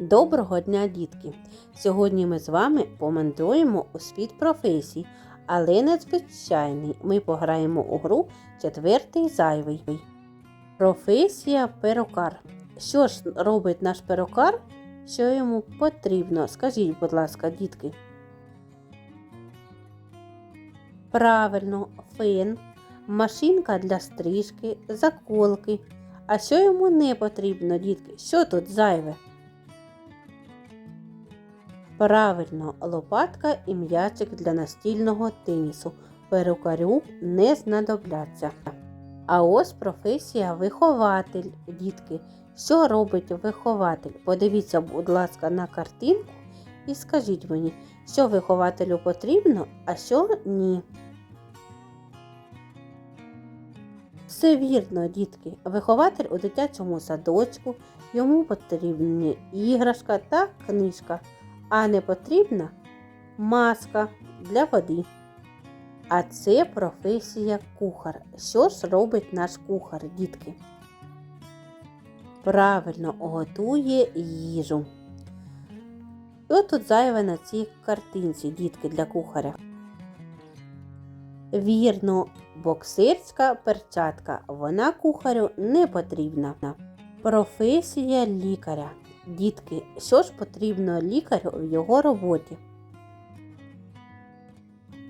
Доброго дня, дітки! Сьогодні ми з вами помандруємо у світ професій, але надзвичайний. Ми пограємо у гру четвертий зайвий. Професія перукар. Що ж робить наш перукар? Що йому потрібно? Скажіть, будь ласка, дітки. Правильно, фен, машинка для стрижки, заколки. А що йому не потрібно, дітки? Що тут зайве? Правильно, лопатка і м'ячик для настільного тенісу. Перукарю не знадобляться. А ось професія вихователь, дітки. Що робить вихователь? Подивіться, будь ласка, на картинку і скажіть мені, що вихователю потрібно, а що ні. Все вірно, дітки. Вихователь у дитячому садочку, йому потрібна іграшка та книжка, а не потрібна маска для води. А це професія кухар. Що ж робить наш кухар, дітки? Правильно готує їжу. Що тут зайве на цій картинці, дітки, для кухаря? Вірно, боксерська перчатка. Вона кухарю не потрібна. Професія лікаря. Дітки, що ж потрібно лікарю в його роботі?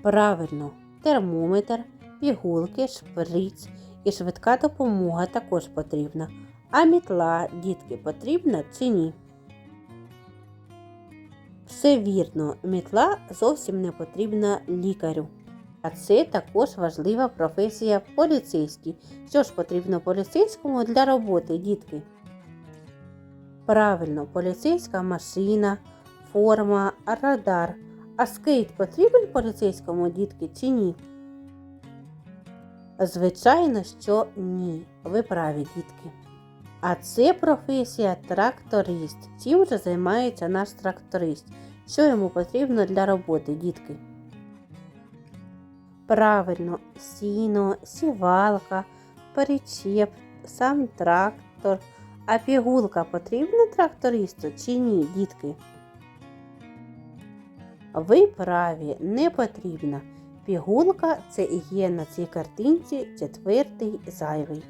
Правильно, термометр, пігулки, шприц і швидка допомога також потрібна. А мітла, дітки, потрібна чи ні? Все вірно, мітла зовсім не потрібна лікарю. А це також важлива професія поліцейський. Що ж потрібно поліцейському для роботи, дітки? Правильно, поліцейська машина, форма, радар. А скейт потрібен поліцейському дітки чи ні? Звичайно, що ні. Ви праві, дітки. А це професія тракторист. Чим же займається наш тракторист? Що йому потрібно для роботи, дітки? Правильно, сіно, сівалка, перечеп, сам трактор. А пігулка потрібна трактористу чи ні, дітки? Ви праві, не потрібна. Пігулка це і є на цій картинці четвертий зайвий.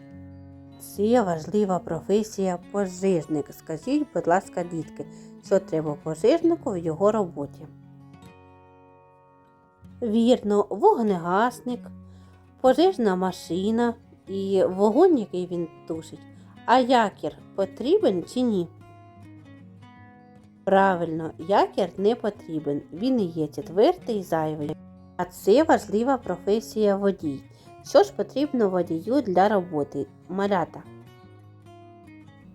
Це важлива професія пожежник. Скажіть, будь ласка, дітки, що треба пожежнику в його роботі? Вірно, вогнегасник, пожежна машина і вогонь, який він тушить. А якір потрібен чи ні? Правильно, якір не потрібен. Він і є четвертий зайвий. А це важлива професія водій. Що ж потрібно водію для роботи? Малята?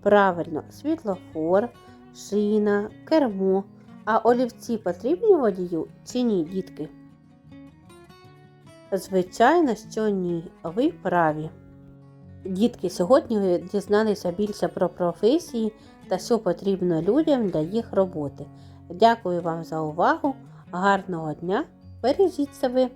Правильно, світлофор, шина, кермо. А олівці потрібні водію чи ні, дітки? Звичайно, що ні. Ви праві. Дітки, сьогодні дізналися більше про професії та що потрібно людям для їх роботи. Дякую вам за увагу. Гарного дня! Бережіть себе!